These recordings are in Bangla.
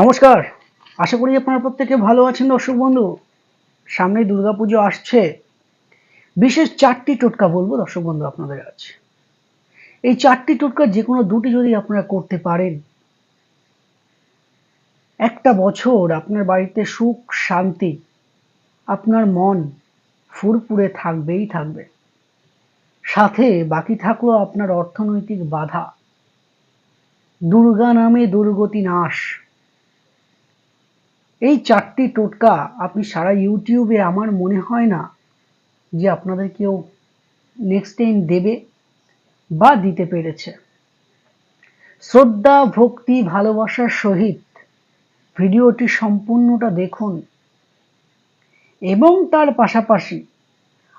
নমস্কার। আশা করি আপনারা প্রত্যেকে ভালো আছেন দর্শক বন্ধু। সামনে দুর্গাপুজো আসছে। বিশেষ চারটি টোটকা বলব দর্শক বন্ধু আপনাদের আছে এই চারটি টোটকা যে কোনো দুটি যদি আপনারা করতে পারেন, একটা বছর আপনার বাড়িতে সুখ, শান্তি, আপনার মন ফুরফুরে থাকবেই থাকবে। সাথে বাকি থাকল আপনার অর্থনৈতিক বাধা। দুর্গা নামে দুর্গতি নাশ। এই চারটি টোটকা আপনি সারা ইউটিউবে আমার মনে হয় না যে আপনাদের কেউ নেক্সট টাইম দেবে বা দিতে পেরেছে। শ্রদ্ধা, ভক্তি, ভালোবাসার সহিত ভিডিওটি সম্পূর্ণটা দেখুন এবং তার পাশাপাশি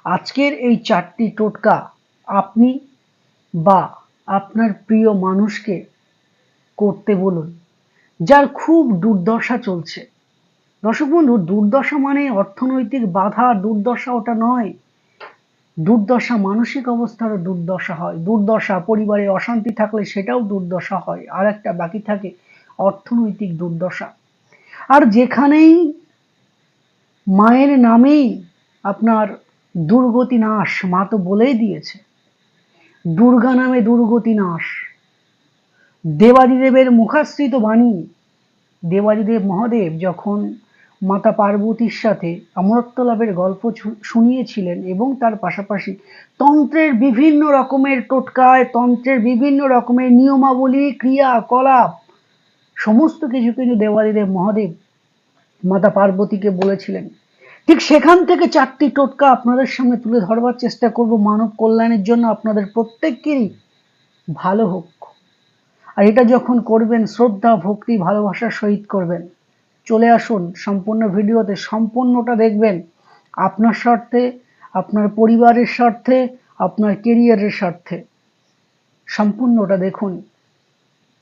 আজকের এই চারটি টোটকা আপনি বা আপনার প্রিয় মানুষকে করতে বলুন, যার খুব দুর্দশা চলছে। দর্শক বন্ধু, দুর্দশা মানে অর্থনৈতিক বাধা, দুর্দশা ওটা নয়। দুর্দশা মানসিক অবস্থারও দুর্দশা হয়। দুর্দশা, পরিবারে অশান্তি থাকলে সেটাও দুর্দশা হয়। আর একটা বাকি থাকে, অর্থনৈতিক দুর্দশা। আর যেখানেই মায়ের নামেই আপনার দুর্গতি নাশ মা তো বলেই দিয়েছে, দুর্গা নামে দুর্গতি নাশ দেবাদিদেবের মুখাশ্রিত বাণী, দেবাদিদেব মহাদেব যখন মাতা পার্বতীর সাথে অমরত্ব লাভের গল্প শুনিয়েছিলেন এবং তার পাশাপাশি তন্ত্রের বিভিন্ন রকমের টোটকায়, তন্ত্রের বিভিন্ন রকমের নিয়মাবলী ক্রিয়াকলাপ সমস্ত কিছু কিন্তু দেবাদিদেব মহাদেব মাতা পার্বতীকে বলেছিলেন। ঠিক সেখান থেকে চারটি টোটকা আপনাদের সামনে তুলে ধরবার চেষ্টা করব মানব কল্যাণের জন্য। আপনাদের প্রত্যেকেরই ভালো হোক। আর এটা যখন করবেন, শ্রদ্ধা, ভক্তি, ভালোবাসার সহিত করবেন। চলে আসুন, সম্পূর্ণ ভিডিওতে সম্পূর্ণটা দেখবেন। আপনার স্বার্থে, আপনার পরিবারের স্বার্থে, আপনার কেরিয়ারের স্বার্থে। সম্পূর্ণটা দেখুন।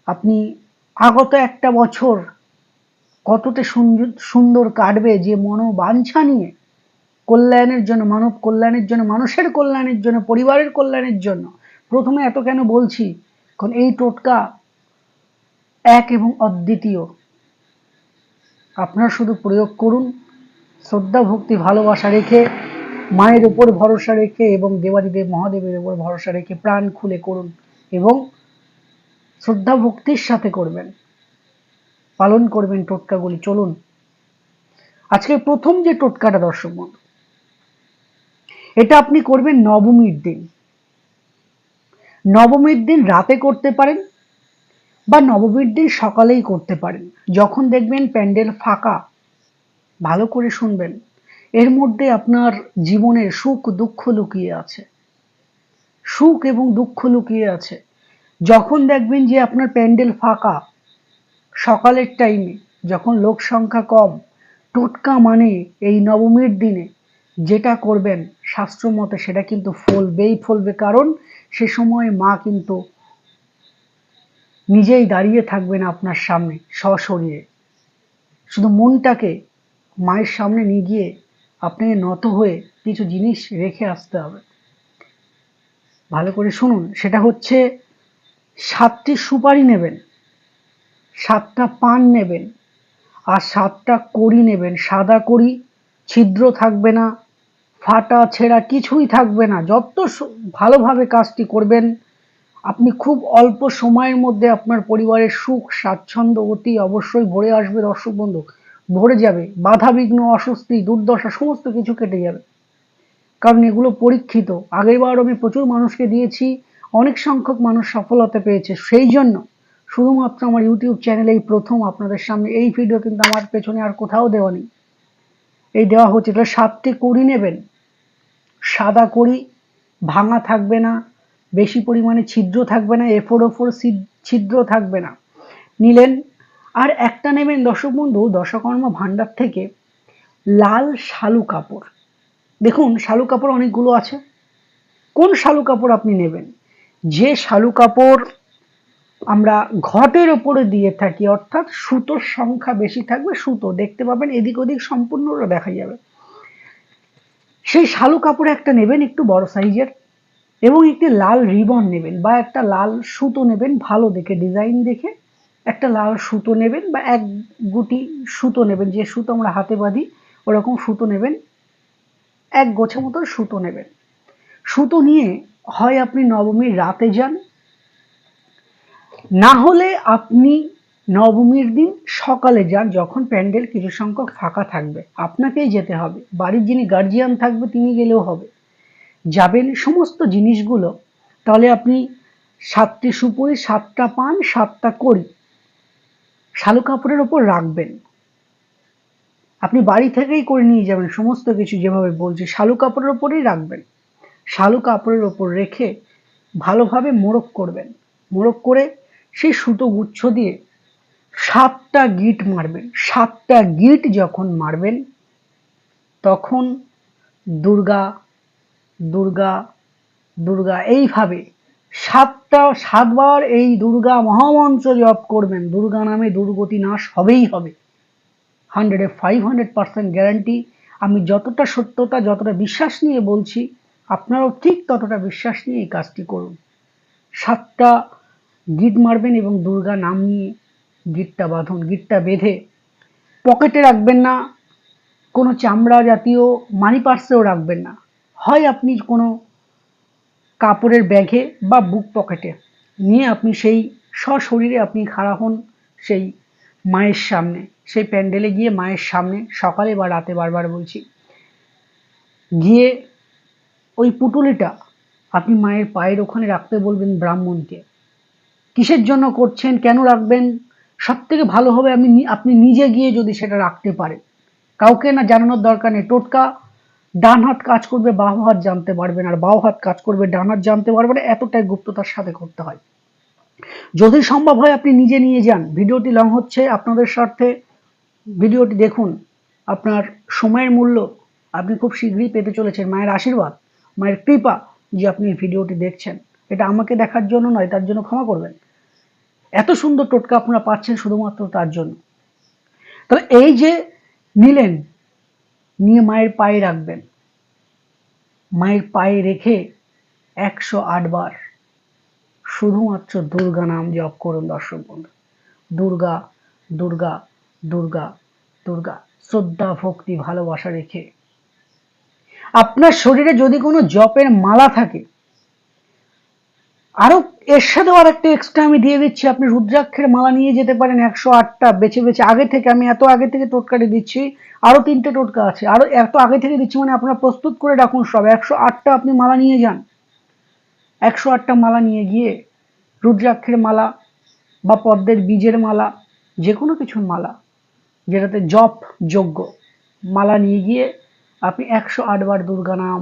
আপনি আগত একটা বছর কতটা সুন্দর কাটবে যে মনোবাঞ্ছা নিয়ে কল্যাণের জন্য, মানব কল্যাণের জন্য, মানুষের কল্যাণের জন্য, পরিবারের কল্যাণের জন্য। প্রথমে এত কেন বলছি? কারণ এই টোটকা এক এবং অদ্বিতীয়। আপনারা শুধু প্রয়োগ করুন, শ্রদ্ধা, ভক্তি, ভালোবাসা রেখে, মায়ের উপর ভরসা রেখে এবং দেবাদিদেব মহাদেবের উপর ভরসা রেখে প্রাণ খুলে করুন এবং শ্রদ্ধা, ভক্তির সাথে করবেন। পালন করবেন টোটকাগুলি। চলুন, আজকে প্রথম যে টোটকাটা দর্শক বন্ধু, এটা আপনি করবেন নবমীর দিন। নবমীর দিন রাতে করতে পারেন বা নবমীর দিন সকালেই করতে পারেন। যখন দেখবেন প্যান্ডেল ফাঁকা, ভালো করে শুনবেন। এর মধ্যে আপনার জীবনের সুখ, দুঃখ লুকিয়ে আছে। সুখ এবং দুঃখ লুকিয়ে আছে। যখন দেখবেন যে আপনার প্যান্ডেল ফাঁকা, সকালের টাইমে যখন লোক সংখ্যা কম, টোটকা মানে এই নবমীর দিনে যেটা করবেন, শাস্ত্র মতে সেটা কিন্তু ফলবেই ফলবে। কারণ সে সময় মা কিন্তু নিজেই দাঁড়িয়ে থাকবেন আপনার সামনে, সশরীরে। শুধু মনটাকে মায়ের সামনে নিয়ে গিয়ে আপনাকে নত হয়ে কিছু জিনিস রেখে আসতে হবে। ভালো করে শুনুন, সেটা হচ্ছে সাতটি সুপারি নেবেন, সাতটা পান নেবেন, আর সাতটা কড়ি নেবেন। সাদা কড়ি ছিদ্র থাকবে না, ফাটা ছেঁড়া কিছুই থাকবে না। যত ভালোভাবে কাজটি করবেন আপনি খুব অল্প সময়ের মধ্যে আপনার পরিবারের সুখ, স্বাচ্ছন্দ্য অতি অবশ্যই ভরে আসবে দর্শক বন্ধু। ভরে যাবে। বাধা, বিঘ্ন, অস্বস্তি, দুর্দশা, সমস্ত কিছু কেটে যাবে। কারণ এগুলো পরীক্ষিত। আগেরবার আমি প্রচুর মানুষকে দিয়েছি, অনেক সংখ্যক মানুষ সফলতা পেয়েছে। সেই জন্য শুধুমাত্র আমার ইউটিউব চ্যানেলে এই প্রথম। আপনাদের সামনে এই ভিডিও কিন্তু আমার পেছনে আর কোথাও দেওয়া নেই। এই দেওয়া হচ্ছে, এটা সাতটি কড়ি নেবেন। সাদা কড়ি, ভাঙা থাকবে না। বেশি পরিমাণে ছিদ্র থাকবে না এফোর ওফোর ছিদ্র থাকবে না। নিলেন, আর একটা নেবেন দর্শক বন্ধু দশকর্ম ভাণ্ডার থেকে লাল শালু কাপড়। দেখুন, শালু কাপড় অনেকগুলো আছে। কোন শালু কাপড় আপনি নেবেন? যে শালু কাপড় আমরা ঘটের ওপরে দিয়ে থাকি, অর্থাৎ সুতোর সংখ্যা বেশি থাকবে সুতো। দেখতে পাবেন এদিক ওদিক সম্পূর্ণটা দেখা যাবে। সেই শালু কাপড় একটা নেবেন একটু বড় সাইজের এবং একটি লাল রিবন নেবেন বা একটা লাল সুতো নেবেন, ভালো দেখে, ডিজাইন দেখে একটা লাল সুতো নেবেন বা এক গুটি সুতো নেবেন, যে সুতো আমরা হাতে বাঁধি ওরকম সুতো নেবেন, এক গোছা মতো সুতো নেবেন। সুতো নিয়ে হয় আপনি নবমীর রাতে যান, না হলে আপনি নবমীর দিন সকালে যান যখন প্যান্ডেল কিছু সংখ্যক ফাঁকা থাকবে। আপনাকেই যেতে হবে। বাড়ির যিনি গার্জিয়ান থাকবে, তিনি গেলেও হবে। যাবেন সমস্ত জিনিসগুলো, তাহলে আপনি সাতটি সুপুরি, সাতটা পান, সাতটা করি শালু কাপড়ের ওপর রাখবেন। আপনি বাড়ি থেকেই করে নিয়ে যাবেন, সমস্ত কিছু যেভাবে বলছি, শালু কাপড়ের ওপরেই রাখবেন। শালু কাপড়ের ওপর রেখে ভালোভাবে মোড়ক করবেন। মোড়ক করে সেই সুতো গুচ্ছ দিয়ে সাতটা গিট মারবেন। সাতটা গিট যখন মারবেন, তখন দুর্গা দুর্গা দুর্গা, এইভাবে সাতটা, সাতবার এই দুর্গা মহামন্ত্র জপ করবেন। দুর্গা নামে দুর্গতি নাশ হবেই হবে। হান্ড্রেডে ফাইভ হান্ড্রেড পার্সেন্ট গ্যারান্টি আমি যতটা সত্যতা, যতটা বিশ্বাস নিয়ে বলছি, আপনারাও ঠিক ততটা বিশ্বাস নিয়ে এই কাজটি করুন। সাতটা গিট মারবেন এবং দুর্গা নাম নিয়ে গিটটা বাঁধুন গিটটা বেঁধে। পকেটে রাখবেন না, কোনো চামড়া জাতীয় মানি পার্সেও রাখবেন না। হয় আপনি কোনো কাপড়ের ব্যাগে বা বুক পকেটে নিয়ে আপনি সেই সশরীরে আপনি খাড়া হন সেই মায়ের সামনে, সেই প্যান্ডেলে গিয়ে মায়ের সামনে সকালে বা রাতে বারবার বলছি, গিয়ে ওই পুটুলিটা আপনি মায়ের পায়ের ওখানে রাখতে বলবেন ব্রাহ্মণকে। কিসের জন্য করছেন, কেন রাখবেন? সব থেকে ভালো হবে আমি আপনি নিজে গিয়ে যদি সেটা রাখতে পারেন। কাউকে না জানানোর দরকার নেই। টোটকা ডান হাত কাজ করবে বাহু হাত জানতে পারবেন আর বাহু হাত কাজ করবে, ডান হাত জানতে পারবেন এতটাই গুপ্ততার সাথে করতে হয়। যদি সম্ভব হয় আপনি নিজে নিয়ে যান। ভিডিওটি লং হচ্ছে, আপনাদের স্বার্থে ভিডিওটি দেখুন। আপনার সময়ের মূল্য আপনি খুব শীঘ্রই পেতে চলেছেন। মায়ের আশীর্বাদ, মায়ের কৃপা যে আপনি ভিডিওটি দেখছেন। এটা আমাকে দেখার জন্য নয়, তার জন্য ক্ষমা করবেন। এত সুন্দর টোটকা আপনারা পাচ্ছেন শুধুমাত্র তার জন্য। তবে এই যে নিলেন নিয়ে মায়ের পায়ে রাখবেন। মায়ের পায়ে রেখে একশো বার শুধুমাত্র দুর্গা নাম জপ করুন দর্শক বন্ধু। দুর্গা দুর্গা দুর্গা দুর্গা, শ্রদ্ধা, ভক্তি, ভালোবাসা রেখে। আপনার শরীরে যদি কোনো জপের মালা থাকে, আরও এর সাথেও আর একটা এক্সট্রা আমি দিয়ে দিচ্ছি। আপনি রুদ্রাক্ষের মালা নিয়ে যেতে পারেন একশো আটটা বেছে বেছে। আগে থেকে আমি এত আগে থেকে টোটকাটি দিচ্ছি আরও তিনটে টোটকা আছে। আরও এত আগে থেকে দিচ্ছি মানে আপনারা প্রস্তুত করে রাখুন সব। একশো আটটা আপনি মালা নিয়ে যান। একশো আটটা মালা নিয়ে গিয়ে রুদ্রাক্ষের মালা বা পদ্মের বীজের মালা যে কোনো কিছুর মালা, যেটাতে জপ যোগ্য, মালা নিয়ে গিয়ে আপনি একশো আটবার দুর্গা নাম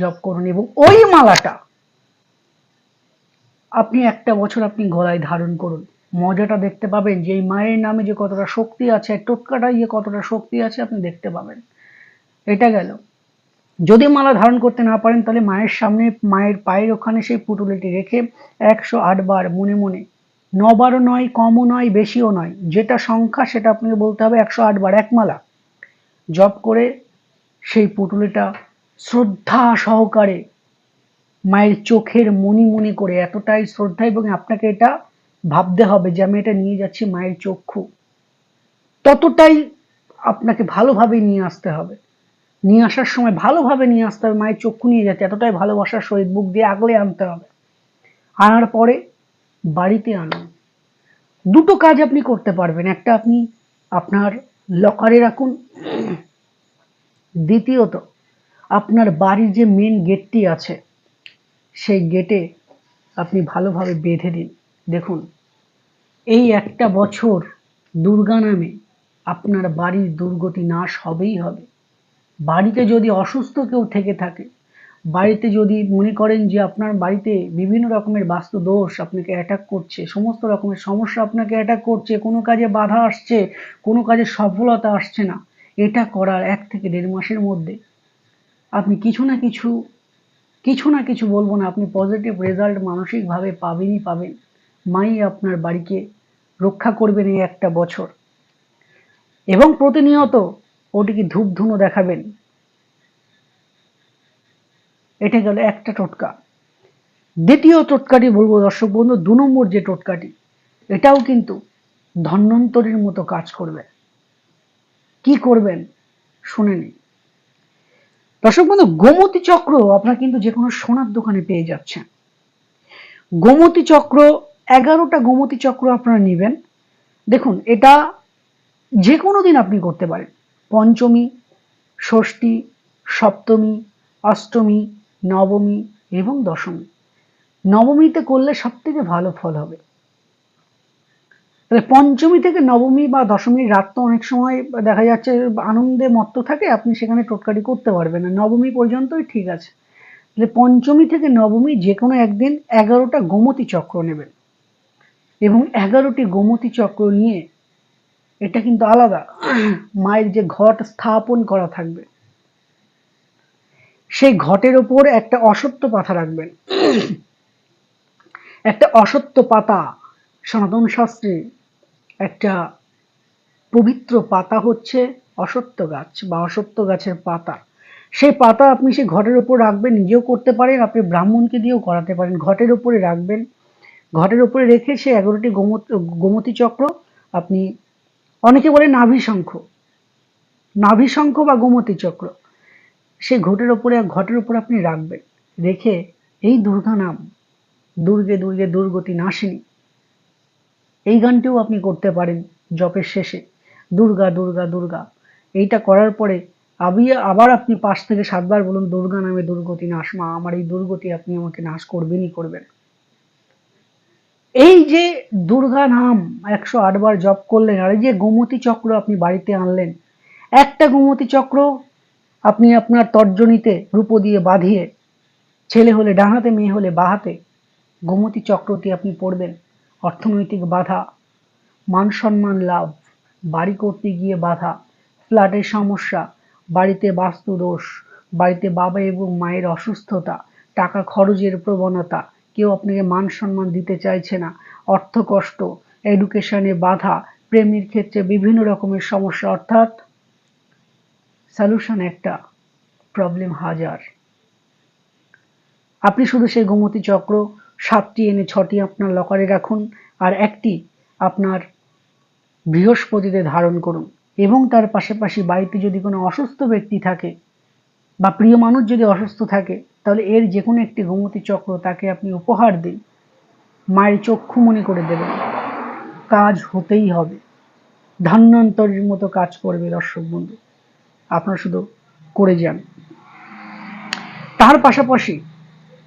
জপ করুন এবং ওই মালাটা আপনি একটা বছর আপনি গলায় ধারণ করুন। মজাটা দেখতে পাবেন যে এই মায়ের নামে যে কতটা শক্তি আছে টোটকাটা যে কতটা শক্তি আছে আপনি দেখতে পাবেন। এটা গেল। যদি মালা ধারণ করতে না পারেন, তাহলে মায়ের সামনে, মায়ের পায়ের ওখানে সেই পুটুলিটি রেখে একশো বার মনে মনে, নবারও নয়, কমও নয়, বেশিও নয়, যেটা সংখ্যা সেটা আপনাকে বলতে হবে একশো বার এক মালা। জপ করে সেই পুটুলিটা শ্রদ্ধা সহকারে মায়ের চোখের মনি মনি করে এতটাই শ্রদ্ধা এবং আপনাকে এটা ভাবতে হবে যে আমি এটা নিয়ে যাচ্ছি মায়ের চক্ষু। ততটাই আপনাকে ভালোভাবে নিয়ে আসতে হবে। নিয়ে আসার সময় ভালোভাবে নিয়ে আসতে হবে, মায়ের চক্ষু নিয়ে যাচ্ছে এতটাই ভালোবাসার সহিত বুক দিয়ে আগলে আনতে হবে। আনার পরে বাড়িতে আনুন। দুটো কাজ আপনি করতে পারবেন। একটা আপনি আপনার লকারে রাখুন। দ্বিতীয়ত, আপনার বাড়ির যে মেন গেটটি আছে সেই গেটে আপনি ভালোভাবে বেঁধে দিন দেখুন, এই একটা বছর দুর্গা নামে আপনার বাড়ির দুর্গতি নাশ হবেই হবে। বাড়িতে যদি অসুস্থ কেউ থেকে থাকে, বাড়িতে যদি মনে করেন যে আপনার বাড়িতে বিভিন্ন রকমের বাস্তু দোষ আপনাকে অ্যাটাক করছে, সমস্ত রকমের সমস্যা আপনাকে অ্যাটাক করছে, কোনো কাজে বাধা আসছে, কোনো কাজে সফলতা আসছে না, এটা করার এক থেকে দেড় মাসের মধ্যে আপনি কিছু না কিছু কিছু না কিছু বলব না, আপনি পজিটিভ রেজাল্ট মানসিকভাবে পাবেনই পাবেন। মাই আপনার বাড়িকে রক্ষা করবেন এই একটা বছর। এবং প্রতিনিয়ত ওটিকে ধূপ ধুনো দেখাবেন। এটা গেল একটা টোটকা। দ্বিতীয় টোটকাটি বলব দর্শক বন্ধু, দু নম্বর যে টোটকাটি, এটাও কিন্তু ধন্বন্তরীর মতো কাজ করবে। কি করবেন, শুনে নিন। দর্শক বন্ধু, গোমতী চক্র আপনার কিন্তু যে কোনো সোনার দোকানে পেয়ে যাচ্ছেন। গোমতী চক্র, এগারোটা গোমতী চক্র আপনারা নেবেন। দেখুন, এটা যে কোনো দিন আপনি করতে পারেন। পঞ্চমী, ষষ্ঠী, সপ্তমী, অষ্টমী, নবমী এবং দশমী। নবমীতে করলে সব থেকে ভালো ফল হবে। তাহলে পঞ্চমী থেকে নবমী বা দশমীর রাত তো অনেক সময় দেখা যাচ্ছে আনন্দে মত্ত থাকে, আপনি সেখানে টোটকাটি করতে পারবেন না। নবমী পর্যন্তই ঠিক আছে। তাহলে পঞ্চমী থেকে নবমী যে কোনো একদিন এগারোটা গোমতী চক্র নেবেন। এবং এগারোটি গোমতী চক্র নিয়ে এটা কিন্তু আলাদা। মায়ের যে ঘট স্থাপন করা থাকবে, সেই ঘটের ওপর একটা অসত্য পাতা রাখবেন। একটা অসত্য পাতা সনাতন শাস্ত্রে একটা পবিত্র পাতা হচ্ছে অসত্য গাছ বা অসত্য গাছের পাতা। সেই পাতা আপনি সেই ঘটের ওপর রাখবেন, নিজেও করতে পারেন, আপনি ব্রাহ্মণকে দিয়েও করাতে পারেন। ঘটের ওপরে রাখবেন। ঘটের ওপরে রেখে সে এগারোটি গোমতী চক্র আপনি, অনেকে বলে নাভি শঙ্খ। নাভি শঙ্খ বা গোমতী চক্র। সে ঘটের ওপরে ঘটের ওপরে আপনি রাখবেন। রেখে এই দুর্গা নাম, দুর্গে দুর্গে দুর্গতি নাশিনী। এই গানটিও আপনি করতে পারেন জপের শেষে। দুর্গা দুর্গা দুর্গা। এইটা করার পরে আবি আবার আপনি পাঁচ থেকে সাতবার বলুন, দুর্গা নামে দুর্গতি নাশ। মা, আমার এই দুর্গতি আপনি আমাকে নাশ করবেনই করবেন। এই যে দুর্গা নাম একশো আটবার জপ করলেন, আর এই যে গোমতী চক্র আপনি বাড়িতে আনলেন, একটা গোমতী চক্র আপনি আপনার তর্জনীতে রূপ দিয়ে বাঁধিয়ে, ছেলে হলে ডানাতে, মেয়ে হলে বাহাতে গোমতী চক্রটি আপনি পড়বেন। অর্থনৈতিক বাধা, মান সম্মান লাভ, বাড়ি করতে গিয়ে বাধা, ফ্ল্যাটের সমস্যা, বাড়িতে বাস্তু দোষ, বাড়িতে বাবা এবং মায়ের অসুস্থতা, টাকা খরচের প্রবণতা, কেউ আপনাকে মান সম্মান দিতে চাইছে না, অর্থ কষ্ট এডুকেশনে বাধা, প্রেমের ক্ষেত্রে বিভিন্ন রকমের সমস্যা, অর্থাৎ সলিউশন একটা প্রবলেম হাজার। আপনি শুধু সেই গোমতী চক্র সাতটি এনে ছটি আপনার লকারে রাখুন আর একটি আপনার বৃহস্পতিতে ধারণ করুন। এবং তার পাশাপাশি বাড়িতে যদি কোনো অসুস্থ ব্যক্তি থাকে বা প্রিয় মানুষ যদি অসুস্থ থাকে, তাহলে এর যে কোনো একটি গোমতী চক্র তাকে আপনি উপহার দিন। মায়ের চক্ষু মনে করে দেবেন। কাজ হতেই হবে। ধান্যান্তরের মতো কাজ করবে দর্শক বন্ধু। আপনারা শুধু করে যান। তার পাশাপাশি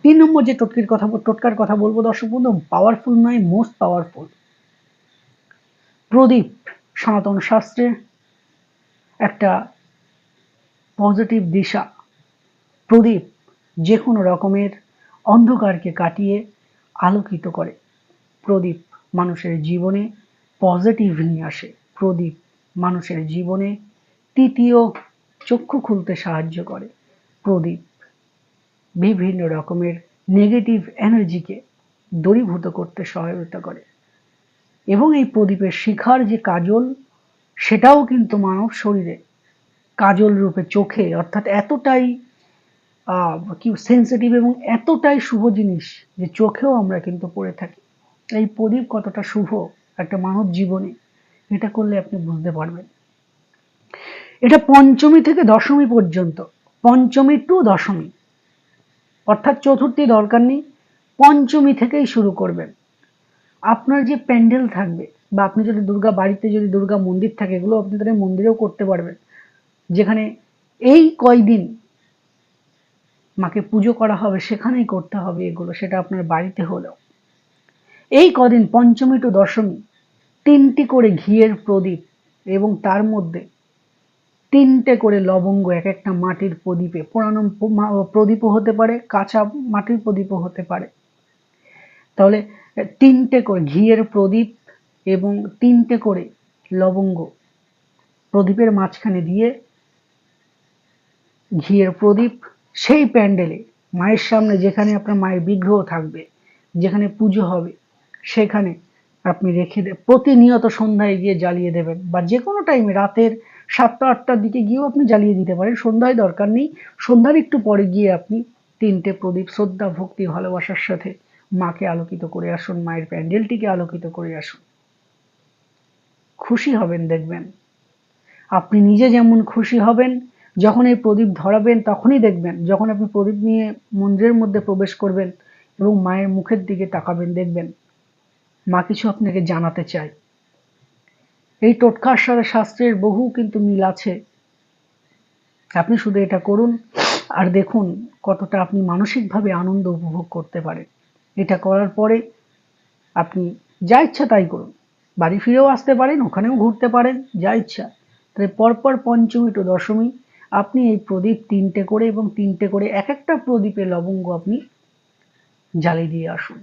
তিন নম্বর যে টোটকির কথা, টোটকার কথা বলব দর্শক বন্ধু পাওয়ারফুল নয় মোস্ট পাওয়ারফুল প্রদীপ সনাতন শাস্ত্রে একটা পজিটিভ দিশা। প্রদীপ যে কোনো রকমের অন্ধকারকে কাটিয়ে আলোকিত করে। প্রদীপ মানুষের জীবনে পজিটিভ নিয়ে আসে। প্রদীপ মানুষের জীবনে তৃতীয় চক্ষু খুলতে সাহায্য করে। প্রদীপ বিভিন্ন রকমের নেগেটিভ এনার্জিকে দূরীভূত করতে সহায়তা করে। এবং এই প্রদীপের শিখার যে কাজল, সেটাও কিন্তু মানব শরীরে কাজল রূপে চোখে অর্থাৎ এতটাই কি সেন্সিটিভ এবং এতটাই শুভ জিনিস যে চোখেও আমরা কিন্তু পড়ে থাকি। এই প্রদীপ কতটা শুভ একটা মানব জীবনে, এটা করলে আপনি বুঝতে পারবেন। এটা পঞ্চমী থেকে দশমী পর্যন্ত, পঞ্চমী টু দশমী অর্থাৎ চতুর্থী দরকার নেই, পঞ্চমী থেকেই শুরু করবেন। আপনার যে প্যান্ডেল থাকবে বা আপনি যদি দুর্গা বাড়িতে যদি দুর্গা মন্দির থাকে, এগুলো আপনি তাদের মন্দিরেও করতে পারবেন। যেখানে এই কয়দিন মাকে পুজো করা হবে, সেখানেই করতে হবে এগুলো, সেটা আপনার বাড়িতে হলেও। এই কদিন পঞ্চমী টু দশমী তিনটি করে ঘিয়ের প্রদীপ এবং তার মধ্যে তিনটে করে লবঙ্গ এক একটা মাটির প্রদীপে। পুরানো প্রদীপও হতে পারে, কাঁচা মাটির প্রদীপও হতে পারে। তাহলে তিনটে করে ঘিয়ের প্রদীপ এবং তিনটে করে লবঙ্গ প্রদীপের মাঝখানে দিয়ে ঘিয়ের প্রদীপ সেই প্যান্ডেলে, মায়ের সামনে যেখানে আপনার মায়ের বিগ্রহ থাকবে, যেখানে পুজো হবে, সেখানে আপনি রেখে দে, প্রতিনিয়ত সন্ধ্যায় গিয়ে জ্বালিয়ে দেবেন বা যে কোনো টাইমে রাতের সাতটা, আটটার দিকে গিয়েও আপনি জ্বালিয়ে দিতে পারেন। সন্ধ্যায় দরকার নেই। সন্ধ্যার একটু পরে গিয়ে আপনি তিনটে প্রদীপ শ্রদ্ধা, ভক্তি, ভালোবাসার সাথে মাকে আলোকিত করে আসুন, মায়ের প্যান্ডেলটিকে আলোকিত করে আসুন। খুশি হবেন, দেখবেন। আপনি নিজে যেমন খুশি হবেন, যখন এই প্রদীপ ধরাবেন তখনই দেখবেন। যখন আপনি প্রদীপ নিয়ে মন্দিরের মধ্যে প্রবেশ করবেন এবং মায়ের মুখের দিকে তাকাবেন, দেখবেন মা কিছু আপনাকে জানাতে চায়। এই টোটকার সাথে শাস্ত্রের বহু কিন্তু মিল আছে। আপনি শুধু এটা করুন আর দেখুন কতটা আপনি মানসিকভাবে আনন্দ উপভোগ করতে পারেন। এটা করার পরে আপনি যা ইচ্ছা তাই করুন। বাড়ি ফিরেও আসতে পারেন, ওখানেও ঘুরতে পারেন, যা ইচ্ছা। তাহলে পরপর পঞ্চমী টু দশমী আপনি এই প্রদীপ তিনটে করে এবং তিনটে করে এক একটা প্রদীপে লবঙ্গ আপনি জ্বালিয়ে দিয়ে আসুন।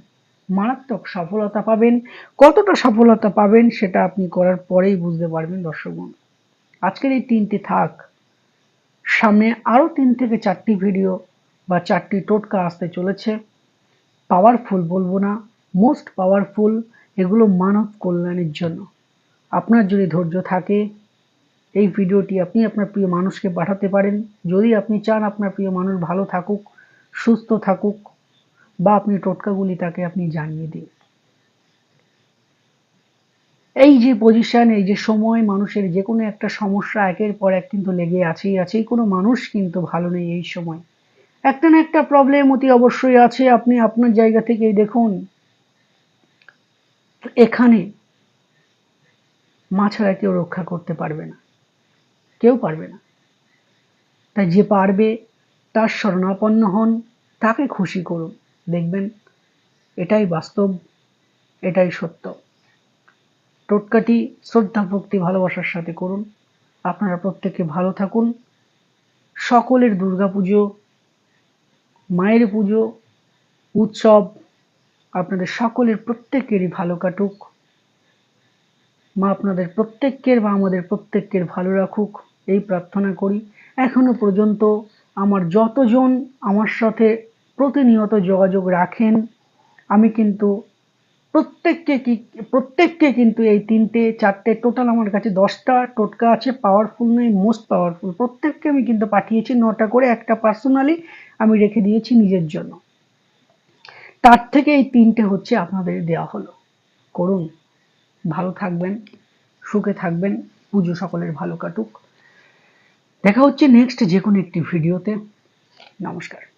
মারাত্মক সফলতা পাবেন। কতটা সফলতা পাবেন সেটা আপনি করার পরেই বুঝতে পারবেন, দর্শক আজকের এই তিনটি থাক। সামনে আরও তিন থেকে চারটি ভিডিও বা চারটি টোটকা আসতে চলেছে। পাওয়ারফুল বলব না, মোস্ট পাওয়ারফুল এগুলো মানব কল্যাণের জন্য। আপনার যদি ধৈর্য থাকে, এই ভিডিওটি আপনি আপনার প্রিয় মানুষকে পাঠাতে পারেন। যদি আপনি চান আপনার প্রিয় মানুষ ভালো থাকুক, সুস্থ থাকুক বা আপনি টোটকাগুলি তাকে আপনি জানিয়ে দিন। এই যে পজিশন এই যে সময়, মানুষের যে কোনো একটা সমস্যা একের পর এক কিন্তু লেগে আছেই আছেই কোনো মানুষ কিন্তু ভালো নেই এই সময়। একটা না একটা প্রবলেম অতি অবশ্যই আছে। আপনি আপনার জায়গা থেকেই দেখুন। এখানে মা ছাড়া কেউ রক্ষা করতে পারবে না। কেউ পারবে না। তাই যে পারবে, তার শরণাপন্ন হন, তাকে খুশি করুন। দেখবেন এটাই বাস্তব, এটাই সত্য। টোটকাটি শ্রদ্ধা, ভক্তি, ভালোবাসার সাথে করুন। আপনারা প্রত্যেকে ভালো থাকুন। সকলের দুর্গাপুজো মায়ের পুজো, উৎসব আপনাদের সকলের প্রত্যেকেরই ভালো কাটুক। মা আপনাদের প্রত্যেকের বা আমাদের প্রত্যেকের ভালো রাখুক, এই প্রার্থনা করি। এখনও পর্যন্ত আমার যতজন আমার সাথে প্রতিনিয়ত যোগাযোগ রাখেন। আমি কিন্তু প্রত্যেককে কি, প্রত্যেককে কিন্তু এই তিনটে, চারটে, টোটাল আমার কাছে দশটা টোটকা আছে পাওয়ারফুল নেই মোস্ট পাওয়ারফুল প্রত্যেককে আমি কিন্তু পাঠিয়েছি নটা করে, একটা পার্সোনালি আমি রেখে দিয়েছি নিজের জন্য। তার থেকে এই তিনটে হচ্ছে আপনাদের দেওয়া হলো। করুন। ভালো থাকবেন, সুখে থাকবেন, পুজো সকলের ভালো কাটুক। দেখা হচ্ছে নেক্সট যে কোনো একটি ভিডিওতে নমস্কার।